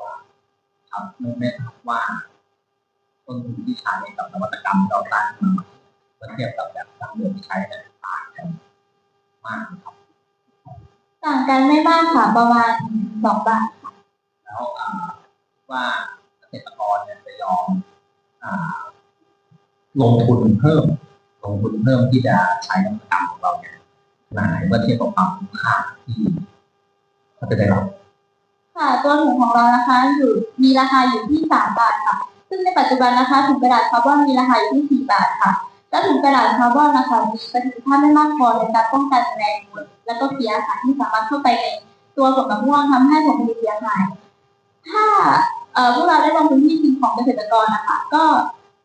ว่าครับไม่ไม่ทราบว่าต้นทุนที่ใช้กับนวัตกรรมเราสร้างขึ้นมาเมื่อเทียบกับแบบดั้งเดิมที่ใช้เนี่ยต่างกันมากครับต่างกันไม่มากค่ะประมาณสองบาทแล้วว่าเกษตรกรเนี่ยจะยอมลงทุนเพิ่มลงทุนเพิ่มที่จะใช้นวัตกรรมของเราเนี่ยขนาดไหนเมื่อเทียบกับความคุ้มค่าที่เขาจะได้รับ ค่ะตัวถุงของเรานะคะอยู่มีราคาอยู่ที่สามบาทค่ะ ซึ่งในปัจจุบันนะคะถุงกระดาษคาร์บอนมีราคาอยู่ที่สี่บาทค่ะ และถุงกระดาษคาร์บอนนะคะมีประสิทธิภาพไม่มากพอในการป้องกันแมลงวันและก็เพี้ยค่ะที่สามารถเข้าไปในตัวผลมะม่วงทำให้ผลผลิตเสียหาย ถ้าเอ่อพวกเราได้ลงพื้นที่จริงของเกษตรกรนะคะ ก็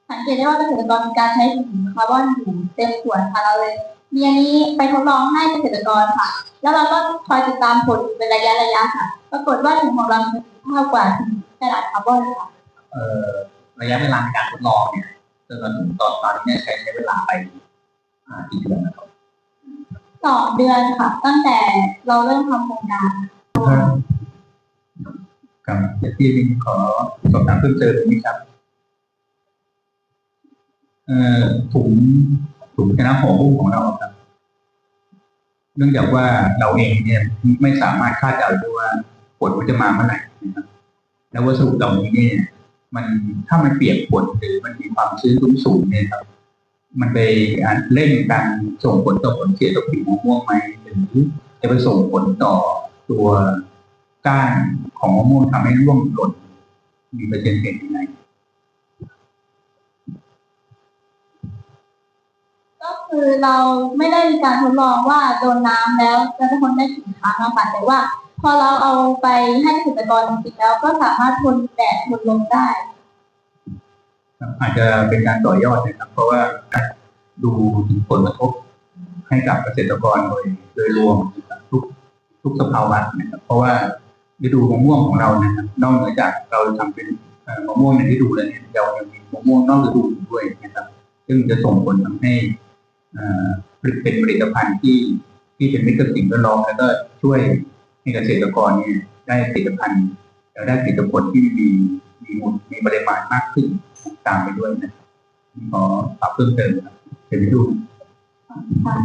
สังเกตได้ว่าเกษตรกรมีการใช้ถุงคาร์บอนอยู่เต็มขวดค่ะเราเลยมีอันนี้ไปทดลองให้เกษตรกรค่ะ แล้วเราก็คอยติดตามผลเป็นระยะระยะค่ะ ปรากฏว่าถุงของเรามีประสิทธิภาพกว่าถุงกระดาษคาร์บอนค่ะเอ่อระยะเวลาในการทดลองเนี่ยจนมาถึงตอนตอนนี้เนี่ยใช้ใช้เวลาไปอ่ากี่เดือนนะครับสองเดือนค่ะ ตั้งแต่เราเริ่มทำโครงการครับเดี๋ยวพี่ขอสอบถามเพิ่มเติมนิดนึงครับเอ่อถุงถุงชนะห่อหุ้มของเราครับ เนื่องจากว่าเราเองเนี่ยไม่สามารถคาดเดาได้ว่าผลมันจะมาเมื่อไหร่นะครับแล้ววัสดุเหล่านี้เนี่ย มันถ้ามันเปียกฝนหรือมันมีความชื้นสูงๆเนี่ยครับ มันไปเร่งการส่งผลต่อผลเสียต่อผิวมะม่วงไหมหรือจะไปส่งผลต่อตัวก้านของมะม่วงทำให้ร่วงหล่นมีปร์เซ็นเป็นยังไง ก็ คือเราไม่ได้มีการทดลองว่าโดนน้ำแล้วจะทนได้กี่ครั้งนะคะแต่ว่าพอเราเอาไปให้เกษตรกรจริงๆแล้วก็สามารถทนแดดทนลมได้อาจจะเป็นการต่อยอดนะครับ เพราะว่าดูถึงผลกระทบให้กับเกษตรกรโดยโดยรวมทุกทุกสภาวะนะครับ เพราะว่าฤดูมะม่วงของเรานะครับนอกเหนือจากเราทำเป็นมะม่วงในฤดูแล้วเนี่ยเรายังมีมะม่วงนอกฤดูด้วยนะครับ ซึ่งจะส่งผลทำให้ เอ่อผลิตเป็นผลิตภัณฑ์ที่ที่เป็นมิตรกับสิ่งแวดล้อมแล้วก็ช่วยให้เกษตรกรเนี่ยได้ผลิตภัณฑ์แล้วได้ผลิตผลที่มีมีมูลมีปริมาณมากขึ้นตามไปด้วยนะครับขอปรับเพิ่มเติมครับเดี๋ยวไปดูค่ะ